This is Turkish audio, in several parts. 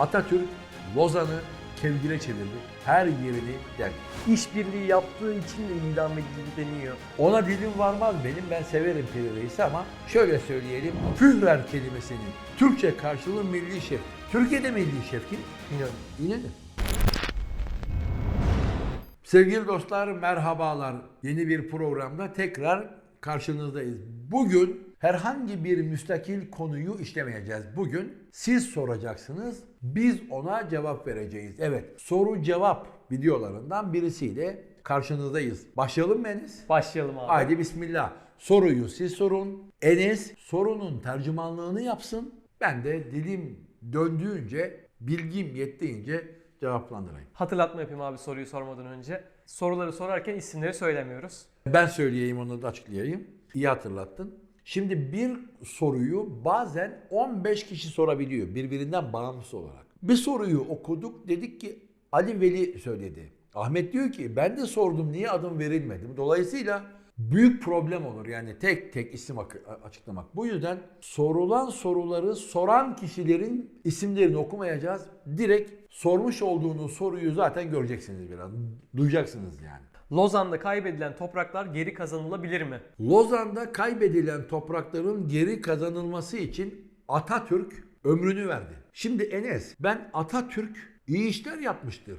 Atatürk Lozan'ı kevgire çevirdi. Her yerini deldi. İşbirliği yaptığı için de idam edildi deniyor. Ona dilim varmaz benim. Ben severim Piri Reis'i ama şöyle söyleyelim. Führer kelimesinin Türkçe karşılığı milli şef. Türkiye'de milli şef kim? Bilmiyorum. İnönü. Sevgili dostlar merhabalar. Yeni bir programda tekrar karşınızdayız. Bugün herhangi bir müstakil konuyu işlemeyeceğiz. Bugün siz soracaksınız, biz ona cevap vereceğiz. Evet, soru cevap videolarından birisiyle karşınızdayız. Başlayalım mı Enes? Başlayalım abi. Haydi bismillah. Soruyu siz sorun. Enes sorunun tercümanlığını yapsın. Ben de dilim döndüğünce, bilgim yettiğince cevaplandırayım. Hatırlatma yapayım abi soruyu sormadan önce. Soruları sorarken isimleri söylemiyoruz. Ben söyleyeyim onu da açıklayayım. İyi hatırlattın. Şimdi bir soruyu bazen 15 kişi sorabiliyor birbirinden bağımsız olarak. Bir soruyu okuduk dedik ki Ali Veli söyledi. Ahmet diyor ki ben de sordum niye adım verilmedi. Dolayısıyla büyük problem olur yani tek tek isim açıklamak. Bu yüzden sorulan soruları soran kişilerin isimlerini okumayacağız. Direkt sormuş olduğunuz soruyu zaten göreceksiniz biraz. Duyacaksınız yani. Lozan'da kaybedilen topraklar geri kazanılabilir mi? Lozan'da kaybedilen toprakların geri kazanılması için Atatürk ömrünü verdi. Şimdi Enes ben Atatürk iyi işler yapmıştır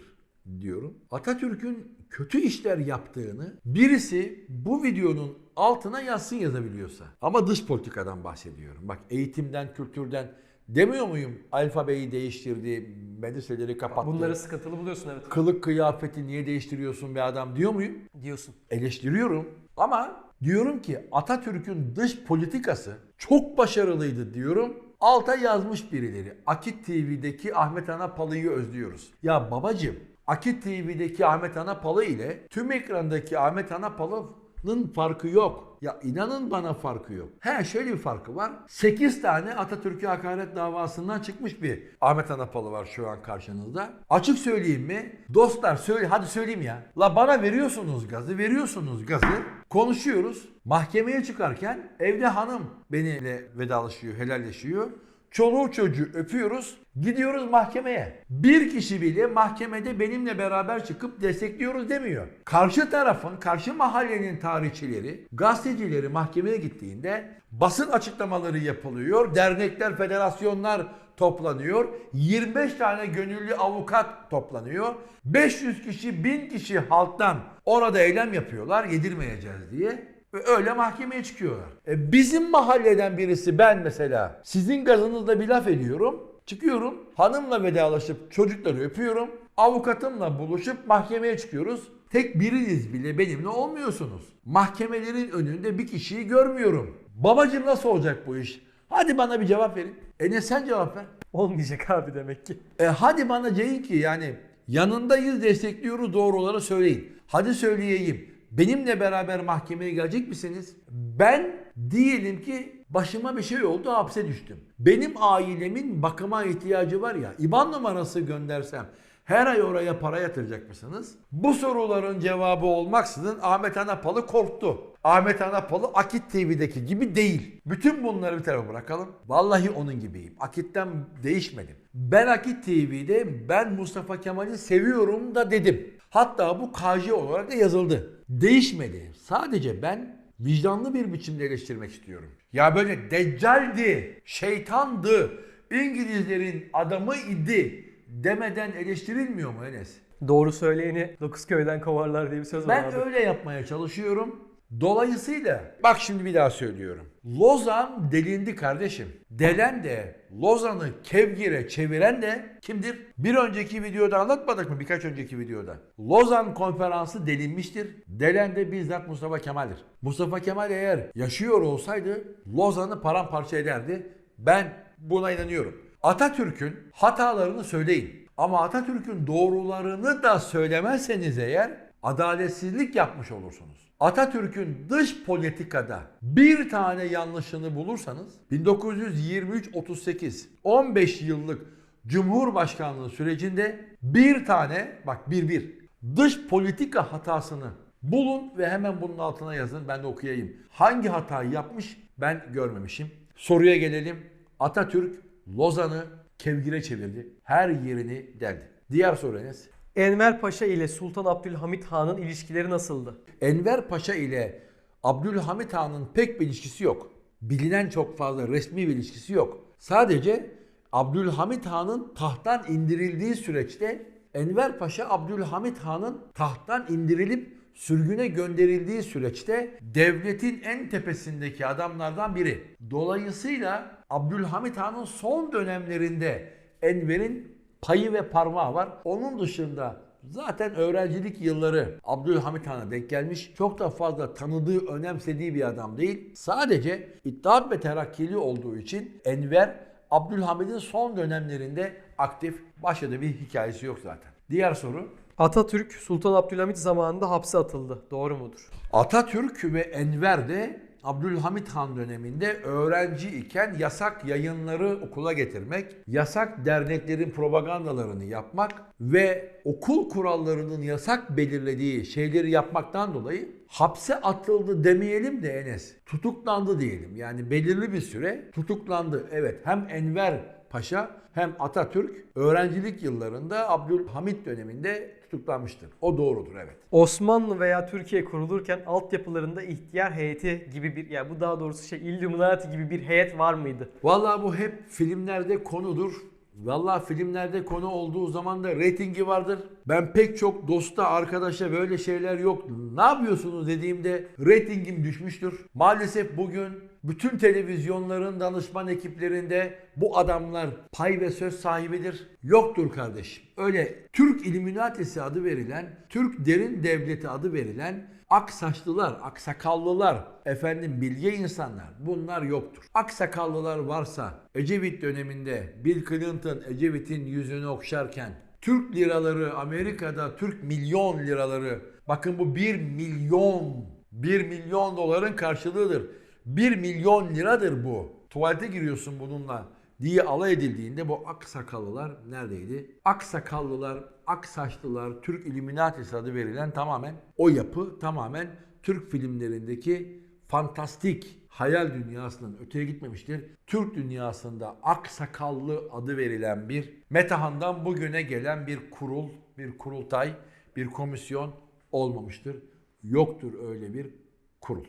diyorum. Atatürk'ün kötü işler yaptığını birisi bu videonun altına yazsın yazabiliyorsa. Ama dış politikadan bahsediyorum. Bak eğitimden, kültürden demiyor muyum? Alfabeyi değiştirdi, medreseleri kapattı. Bunları sıkıntılı buluyorsun evet. Kılık kıyafeti niye değiştiriyorsun be adam diyor muyum? Diyorsun. eleştiriyorum ama diyorum ki Atatürk'ün dış politikası çok başarılıydı diyorum. Alta yazmış birileri. Akit TV'deki Ahmet Anapalı'yı özlüyoruz. Ya babacım Akit TV'deki Ahmet Anapalı ile tüm ekrandaki Ahmet Anapalı'nın farkı yok. Ya inanın bana farkı yok. He şöyle bir farkı var. 8 tane Atatürk'e hakaret davasından çıkmış bir Ahmet Anapalı var şu an karşınızda. Açık söyleyeyim mi? Dostlar söyle hadi söyleyeyim ya. La bana veriyorsunuz gazı, veriyorsunuz gazı. Konuşuyoruz. Mahkemeye çıkarken evde hanım benimle vedalaşıyor, helalleşiyor. Çoluğu çocuğu öpüyoruz. Gidiyoruz mahkemeye. Bir kişi bile mahkemede benimle beraber çıkıp destekliyoruz demiyor. Karşı tarafın, karşı mahallenin tarihçileri, gazetecileri mahkemeye gittiğinde basın açıklamaları yapılıyor. Dernekler, federasyonlar toplanıyor. 25 tane gönüllü avukat toplanıyor. 500 kişi, 1000 kişi halktan orada eylem yapıyorlar yedirmeyeceğiz diye. Ve öyle mahkemeye çıkıyorlar. E bizim mahalleden birisi ben mesela sizin gazınızda bir laf ediyorum. Çıkıyorum hanımla vedalaşıp çocukları öpüyorum. Avukatımla buluşup mahkemeye çıkıyoruz. Tek biriniz bile benimle olmuyorsunuz. Mahkemelerin önünde bir kişiyi görmüyorum. Babacım nasıl olacak bu iş? Hadi bana bir cevap verin. E ne sen cevap ver. Olmayacak abi demek ki. E hadi bana deyin ki yani yanındayız destekliyoruz doğruları söyleyin. Hadi söyleyeyim. Benimle beraber mahkemeye gelecek misiniz? Ben diyelim ki başıma bir şey oldu hapse düştüm. Benim ailemin bakıma ihtiyacı var ya IBAN numarası göndersem her ay oraya para yatıracak mısınız? Bu soruların cevabı olmaksızın Ahmet Anapalı korktu. Ahmet Anapalı Akit TV'deki gibi değil. Bütün bunları bir tarafa bırakalım. Vallahi onun gibiyim. Akit'ten değişmedim. Ben Akit TV'de ben Mustafa Kemal'i seviyorum da dedim. Hatta bu KJ olarak da yazıldı. Değişmedi. Sadece ben vicdanlı bir biçimde eleştirmek istiyorum. Ya böyle deccaldi, şeytandı, İngilizlerin adamı idi demeden eleştirilmiyor mu Enes? Doğru söyleyeni dokuz köyden kovarlar diye bir söz var Ben abi. öyle yapmaya çalışıyorum. Dolayısıyla bak şimdi bir daha söylüyorum. Lozan delindi kardeşim. Delen de Lozan'ı kevgire çeviren de kimdir? Bir önceki videoda anlatmadık mı? Birkaç önceki videoda. Lozan konferansı delinmiştir. Delen de bizzat Mustafa Kemal'dir. Mustafa Kemal eğer yaşıyor olsaydı Lozan'ı paramparça ederdi. Ben buna inanıyorum. Atatürk'ün hatalarını söyleyin. Ama Atatürk'ün doğrularını da söylemezseniz eğer adaletsizlik yapmış olursunuz. Atatürk'ün dış politikada bir tane yanlışını bulursanız 1923-38 15 yıllık Cumhurbaşkanlığı sürecinde bir tane bak bir bir dış politika hatasını bulun ve hemen bunun altına yazın ben de okuyayım. Hangi hatayı yapmış ben görmemişim. Soruya gelelim. Atatürk Lozan'ı kevgire çevirdi. Her yerini deldi. Diğer soru Enes. Enver Paşa ile Sultan Abdülhamit Han'ın ilişkileri nasıldı? Enver Paşa ile Abdülhamit Han'ın pek bir ilişkisi yok. Bilinen çok fazla resmi bir ilişkisi yok. Sadece Abdülhamit Han'ın tahttan indirildiği süreçte Enver Paşa Abdülhamit Han'ın tahttan indirilip sürgüne gönderildiği süreçte devletin en tepesindeki adamlardan biri. Dolayısıyla Abdülhamit Han'ın son dönemlerinde Enver'in payı ve parmağı var. Onun dışında zaten öğrencilik yılları Abdülhamit Han'a denk gelmiş. Çok da fazla tanıdığı, önemsediği bir adam değil. Sadece İttihat ve Terakkili olduğu için Enver Abdülhamid'in son dönemlerinde aktif. Başka da bir hikayesi yok zaten. Diğer soru. Atatürk Sultan Abdülhamit zamanında hapse atıldı. Doğru mudur? Atatürk ve Enver de Abdülhamit Han döneminde öğrenci iken yasak yayınları okula getirmek, yasak derneklerin propagandalarını yapmak ve okul kurallarının yasak belirlediği şeyleri yapmaktan dolayı hapse atıldı demeyelim de Enes. Tutuklandı diyelim. Yani belirli bir süre tutuklandı. Evet hem Enver Paşa hem Atatürk öğrencilik yıllarında Abdülhamit döneminde tutuklanmıştır. O doğrudur evet. Osmanlı veya Türkiye kurulurken altyapılarında ihtiyar heyeti gibi bir ya bu daha doğrusu şey Illuminati gibi bir heyet var mıydı? Vallahi bu hep filmlerde konudur. Vallahi filmlerde konu olduğu zaman da reytingi vardır. Ben pek çok dosta, arkadaşa böyle şeyler yok. Ne yapıyorsunuz dediğimde reytingim düşmüştür. Maalesef bugün bütün televizyonların danışman ekiplerinde bu adamlar pay ve söz sahibidir. Yoktur kardeşim. Öyle Türk İlluminatisi adı verilen, Türk Derin Devleti adı verilen Aksaçlılar, aksakallılar, efendim bilge insanlar bunlar yoktur. Aksakallılar varsa Ecevit döneminde Bill Clinton Ecevit'in yüzünü okşarken Türk liraları Amerika'da Türk milyon liraları bakın bu 1 milyon 1 milyon doların karşılığıdır. 1 milyon liradır bu. Tuvalete giriyorsun bununla diye alay edildiğinde bu aksakallılar neredeydi? Aksakallılar, aksaçlılar, Türk İlluminatisi adı verilen tamamen o yapı tamamen Türk filmlerindeki fantastik hayal dünyasının öteye gitmemiştir. Türk dünyasında aksakallı adı verilen bir Metahan'dan bugüne gelen bir kurul, bir kurultay, bir komisyon olmamıştır. Yoktur öyle bir kurul.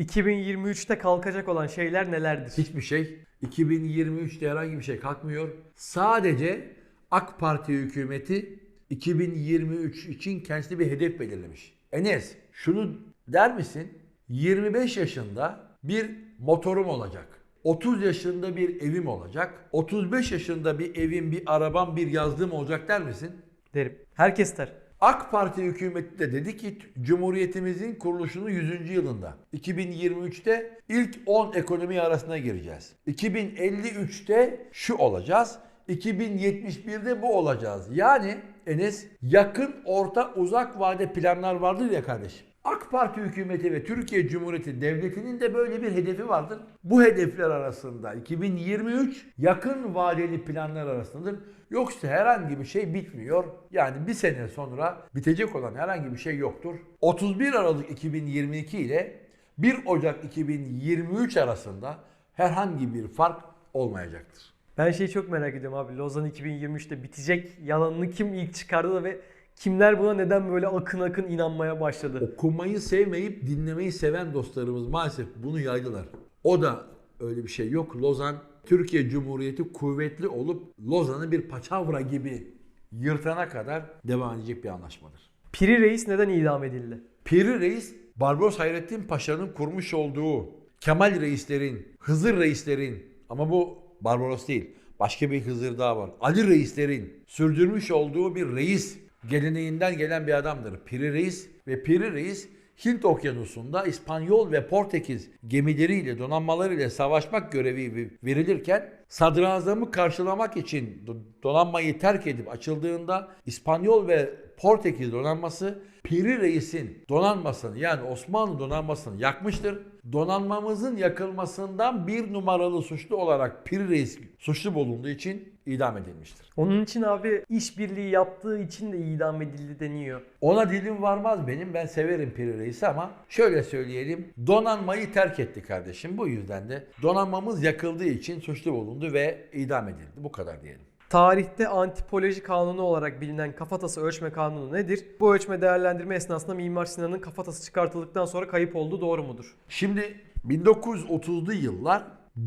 2023'te kalkacak olan şeyler nelerdir? Hiçbir şey 2023'te herhangi bir şey kalkmıyor. Sadece AK Parti hükümeti 2023 için kendisine bir hedef belirlemiş. Enes şunu der misin? 25 yaşında bir motorum olacak. 30 yaşında bir evim olacak. 35 yaşında bir evim, bir arabam, bir yazdığım olacak der misin? Derim. Herkes der. AK Parti hükümeti de dedi ki Cumhuriyetimizin kuruluşunun 100. yılında 2023'te ilk 10 ekonomi arasına gireceğiz. 2053'te şu olacağız. 2071'de bu olacağız. Yani Enes yakın, orta, uzak vade planlar vardır ya kardeşim. AK Parti hükümeti ve Türkiye Cumhuriyeti Devleti'nin de böyle bir hedefi vardır. Bu hedefler arasında 2023 yakın vadeli planlar arasındadır. Yoksa herhangi bir şey bitmiyor. Yani bir sene sonra bitecek olan herhangi bir şey yoktur. 31 Aralık 2022 ile 1 Ocak 2023 arasında herhangi bir fark olmayacaktır. Ben şeyi çok merak ediyorum abi. Lozan 2023'te bitecek yalanını kim ilk çıkardı ve kimler buna neden böyle akın akın inanmaya başladı? Okumayı sevmeyip dinlemeyi seven dostlarımız maalesef bunu yaydılar. O da öyle bir şey yok. Lozan Türkiye Cumhuriyeti kuvvetli olup Lozan'ı bir paçavra gibi yırtana kadar devam edecek bir anlaşmadır. Piri Reis neden idam edildi? Piri Reis Barbaros Hayrettin Paşa'nın kurmuş olduğu Kemal Reislerin, Hızır Reislerin ama bu Barbaros değil. Başka bir Hızır daha var. Ali Reislerin sürdürmüş olduğu bir reis geleneğinden gelen bir adamdır. Piri Reis ve Piri Reis Hint Okyanusu'nda İspanyol ve Portekiz gemileriyle, donanmalarıyla savaşmak görevi verilirken sadrazamı karşılamak için do- donanmayı terk edip açıldığında İspanyol ve Portekiz donanması Piri Reis'in donanmasını yani Osmanlı donanmasını yakmıştır. Donanmamızın yakılmasından bir numaralı suçlu olarak Piri Reis suçlu bulunduğu için idam edilmiştir. Onun için abi işbirliği yaptığı için de idam edildi deniyor. Ona dilim varmaz benim. Ben severim Piri Reis'i ama şöyle söyleyelim. Donanmayı terk etti kardeşim. Bu yüzden de donanmamız yakıldığı için suçlu bulundu ve idam edildi. Bu kadar diyelim. Tarihte antipoloji kanunu olarak bilinen kafatası ölçme kanunu nedir? Bu ölçme değerlendirme esnasında Mimar Sinan'ın kafatası çıkartıldıktan sonra kayıp olduğu doğru mudur? Şimdi 1930'lu yıllar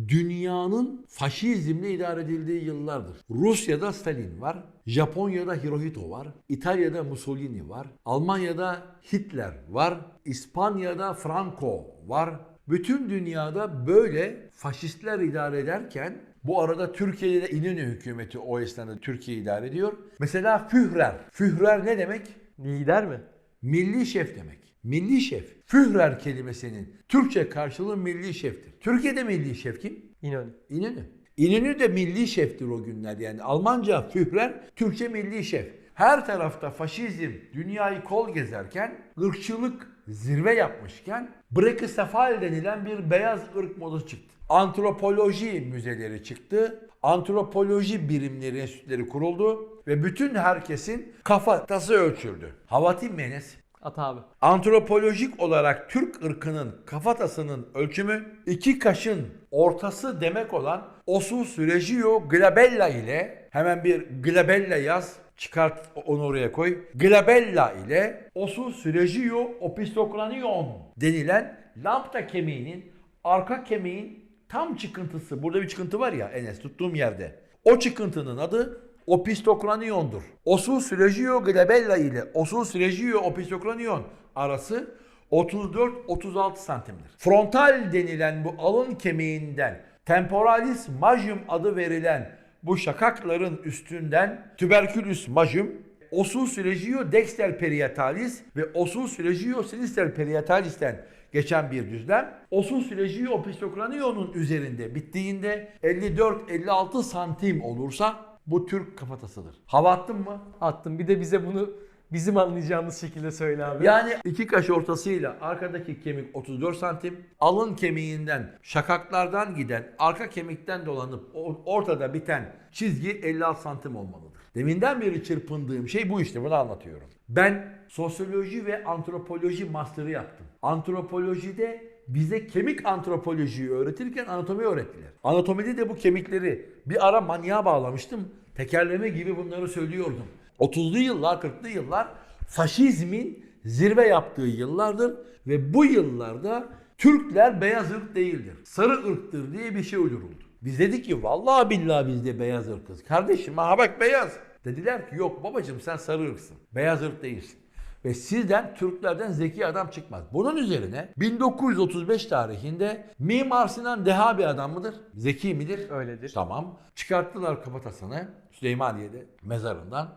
dünyanın faşizmle idare edildiği yıllardır. Rusya'da Stalin var, Japonya'da Hirohito var, İtalya'da Mussolini var, Almanya'da Hitler var, İspanya'da Franco var. Bütün dünyada böyle faşistler idare ederken bu arada Türkiye'de de İnönü hükümeti o esnada Türkiye idare ediyor. Mesela Führer. Führer ne demek? Lider mi? Milli şef demek. Milli şef. Führer kelimesinin Türkçe karşılığı milli şeftir. Türkiye'de milli şef kim? İnönü. İnönü. İnönü de milli şeftir o günler yani. Almanca Führer, Türkçe milli şef. Her tarafta faşizm dünyayı kol gezerken, ırkçılık zirve yapmışken Brekisefal denilen bir beyaz ırk modu çıktı. Antropoloji müzeleri çıktı. Antropoloji birimleri, enstitüleri kuruldu ve bütün herkesin kafatası ölçüldü. Havati Menes At abi. Antropolojik olarak Türk ırkının kafatasının ölçümü iki kaşın ortası demek olan osus regio glabella ile hemen bir glabella yaz çıkart onu oraya koy. Glabella ile osus regio opistocranion denilen lambda kemiğinin arka kemiğin tam çıkıntısı. Burada bir çıkıntı var ya Enes tuttuğum yerde. O çıkıntının adı opistokraniyondur. Osus regio glabella ile osus regio opistokranion arası 34-36 santimdir. Frontal denilen bu alın kemiğinden temporalis majum adı verilen bu şakakların üstünden tüberkülüs majum osus regio dexter perietalis ve osus regio sinister perietalis'ten geçen bir düzlem. Osus regio opistokranionun üzerinde bittiğinde 54-56 santim olursa bu Türk kafatasıdır. Hava attın mı? Attım. Bir de bize bunu bizim anlayacağımız şekilde söyle abi. Yani iki kaş ortasıyla arkadaki kemik 34 santim, alın kemiğinden, şakaklardan giden, arka kemikten dolanıp ortada biten çizgi 56 santim olmalıdır. Deminden beri çırpındığım şey bu işte bunu anlatıyorum. Ben sosyoloji ve antropoloji master'ı yaptım. Antropolojide bize kemik antropolojiyi öğretirken anatomi öğrettiler. Anatomide de bu kemikleri bir ara manyağa bağlamıştım. Tekerleme gibi bunları söylüyordum. 30'lu yıllar, 40'lı yıllar faşizmin zirve yaptığı yıllardır ve bu yıllarda Türkler beyaz ırk değildir. Sarı ırktır diye bir şey uyduruldu. Biz dedik ki vallahi billahi biz de beyaz ırkız. Kardeşim ha bak beyaz. Dediler ki yok babacığım sen sarı ırksın. Beyaz ırk değilsin. Ve sizden Türklerden zeki adam çıkmaz. Bunun üzerine 1935 tarihinde Mimar Sinan deha bir adam mıdır? Zeki midir? Öyledir. Tamam. Çıkarttılar kafatasını Süleymaniye'de mezarından.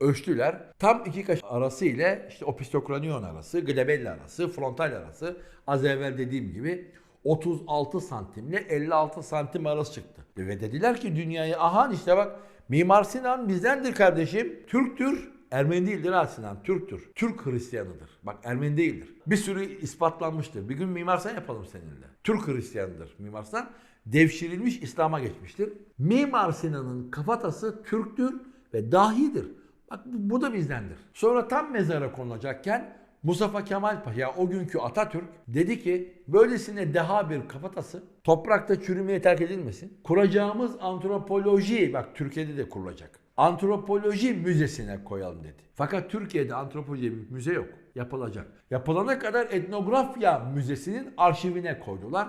Ölçtüler. Tam iki kaş arası ile işte opistokranion arası, glabella arası, frontal arası az evvel dediğim gibi 36 santimle 56 santim arası çıktı. Ve dediler ki dünyaya aha işte bak Mimar Sinan bizdendir kardeşim. Türktür. Ermeni değildir ha Sinan. Türktür. Türk Hristiyanıdır. Bak Ermeni değildir. Bir sürü ispatlanmıştır. Bir gün Mimar Sinan yapalım seninle. Türk Hristiyanıdır Mimar Sinan. Devşirilmiş İslam'a geçmiştir. Mimar Sinan'ın kafatası Türktür ve dahidir. Bak bu, bu da bizdendir. Sonra tam mezara konulacakken Mustafa Kemal Paşa o günkü Atatürk dedi ki böylesine deha bir kafatası toprakta çürümeye terk edilmesin. Kuracağımız antropoloji bak Türkiye'de de kurulacak. Antropoloji müzesine koyalım dedi. Fakat Türkiye'de antropoloji müze yok. Yapılacak. Yapılana kadar etnografya müzesinin arşivine koydular.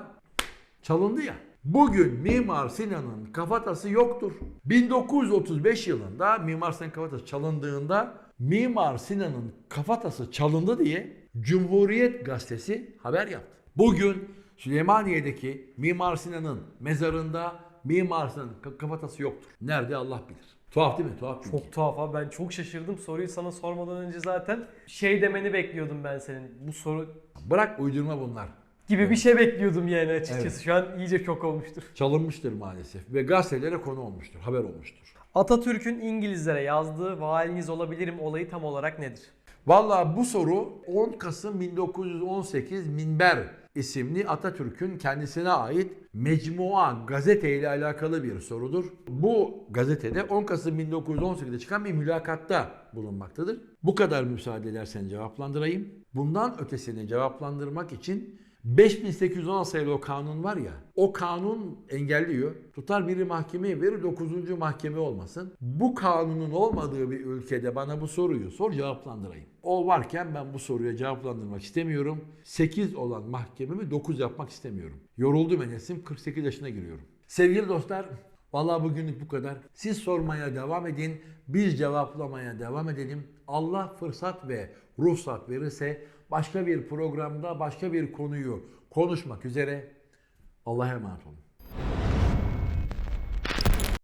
Çalındı ya. Bugün Mimar Sinan'ın kafatası yoktur. 1935 yılında Mimar Sinan kafatası çalındığında Mimar Sinan'ın kafatası çalındı diye Cumhuriyet Gazetesi haber yaptı. Bugün Süleymaniye'deki Mimar Sinan'ın mezarında Mimar Sinan'ın ka- kafatası yoktur. Nerede Allah bilir. Tuhaf değil mi? Tuhaf bir Çok tuhaf abi. Ben çok şaşırdım. Soruyu sana sormadan önce zaten şey demeni bekliyordum ben senin. Bu soru Bırak uydurma bunlar. gibi bir şey bekliyordum yani açıkçası. Evet. Şu an iyice şok olmuştur. Çalınmıştır maalesef ve gazetelere konu olmuştur, haber olmuştur. Atatürk'ün İngilizlere yazdığı valiniz olabilirim olayı tam olarak nedir? Vallahi bu soru 10 Kasım 1918 Minber isimli Atatürk'ün kendisine ait Mecmua gazete ile alakalı bir sorudur. Bu gazetede 10 Kasım 1918'de çıkan bir mülakatta bulunmaktadır. Bu kadar müsaade edersen cevaplandırayım. Bundan ötesini cevaplandırmak için 5816 sayılı o kanun var ya, o kanun engelliyor. Tutar biri mahkemeye verir 9. mahkeme olmasın. Bu kanunun olmadığı bir ülkede bana bu soruyu sor cevaplandırayım. O varken ben bu soruya cevaplandırmak istemiyorum. 8 olan mahkememi 9 yapmak istemiyorum. Yoruldum Enes'im 48 yaşına giriyorum. Sevgili dostlar Vallahi bugünlük bu kadar. Siz sormaya devam edin. Biz cevaplamaya devam edelim. Allah fırsat ve ruhsat verirse başka bir programda başka bir konuyu konuşmak üzere Allah'a emanet olun.